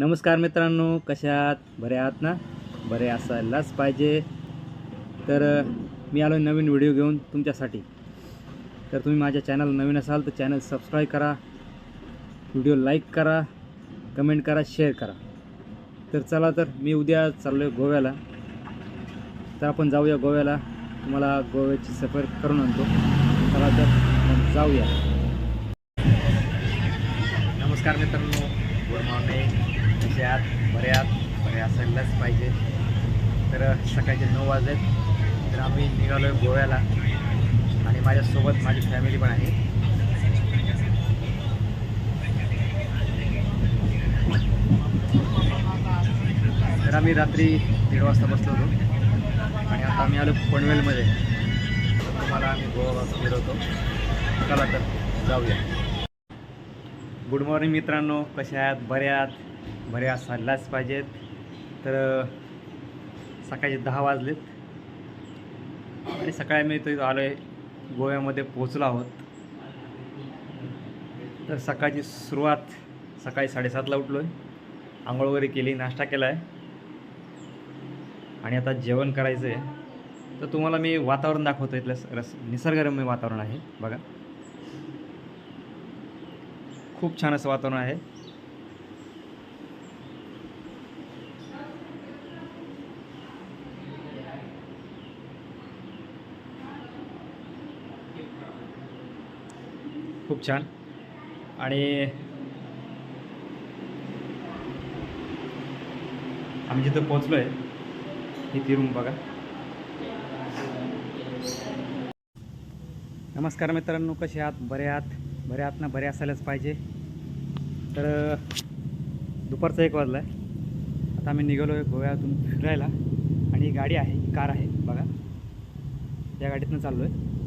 नमस्कार मित्रांनो कशात आहात? बरे आहात ना? बरे असायलाच पाहिजे. तर मी आलो नवीन व्हिडिओ घेऊन तुमच्यासाठी. तर तुम्ही माझ्या चॅनल नवीन असाल तर चॅनल सबस्क्राईब करा व्हिडिओ लाईक करा कमेंट करा शेअर करा. तर चला तर मी उद्या चाललो आहे गोव्याला. तर आपण जाऊया गोव्याला. तुम्हाला गोव्याची सफर करून आणतो. चला तर जाऊया. नमस्कार मित्रांनो गुड मॉर्निंग. कसे आहात बरे आहात असायलाच पाहिजे. तर सकाळचे नऊ वाजलेत तर आम्ही निघालो आहे गोव्याला. आणि माझ्यासोबत माझी फॅमिली पण आहे. तर आम्ही रात्री दीड वाजता बसलो होतो. आणि आता आम्ही आलो पनवेलमध्ये. तर तुम्हाला आम्ही गोवा फिरवतो. चला तर जाऊया. गुड मॉर्निंग मित्रांनो. कशा आहात? बऱ्या आहात? बरे असायलाच पाहिजेत. तर सकाळचे दहा वाजलेत. आणि सकाळी मी इथं आलो आहे गोव्यामध्ये पोचलो आहोत. तर सकाळची सुरुवात सकाळी साडेसातला उठलो आहे आंघोळ वगैरे केली नाश्ता केला आहे आणि आता जेवण करायचं आहे तर तुम्हाला मी वातावरण दाखवतो इथलं रस निसर्गरम्य वातावरण आहे बघा. खूप छान असं वातावरण आहे. खूप छान. आणि आम्ही जिथं पोचलो आहे ही ती रूम बघा. नमस्कार मित्रांनो कसे आहात? बरे आहात? बरे आहात ना? बरे असायलाच पाहिजे. तर दुपारचं एक वाजला आहे आता आम्ही निघालो आहे गोव्यातून फिरायला. आणि ही गाडी आहे ही कार आहे बघा. या गाडीतनं चाललो आहे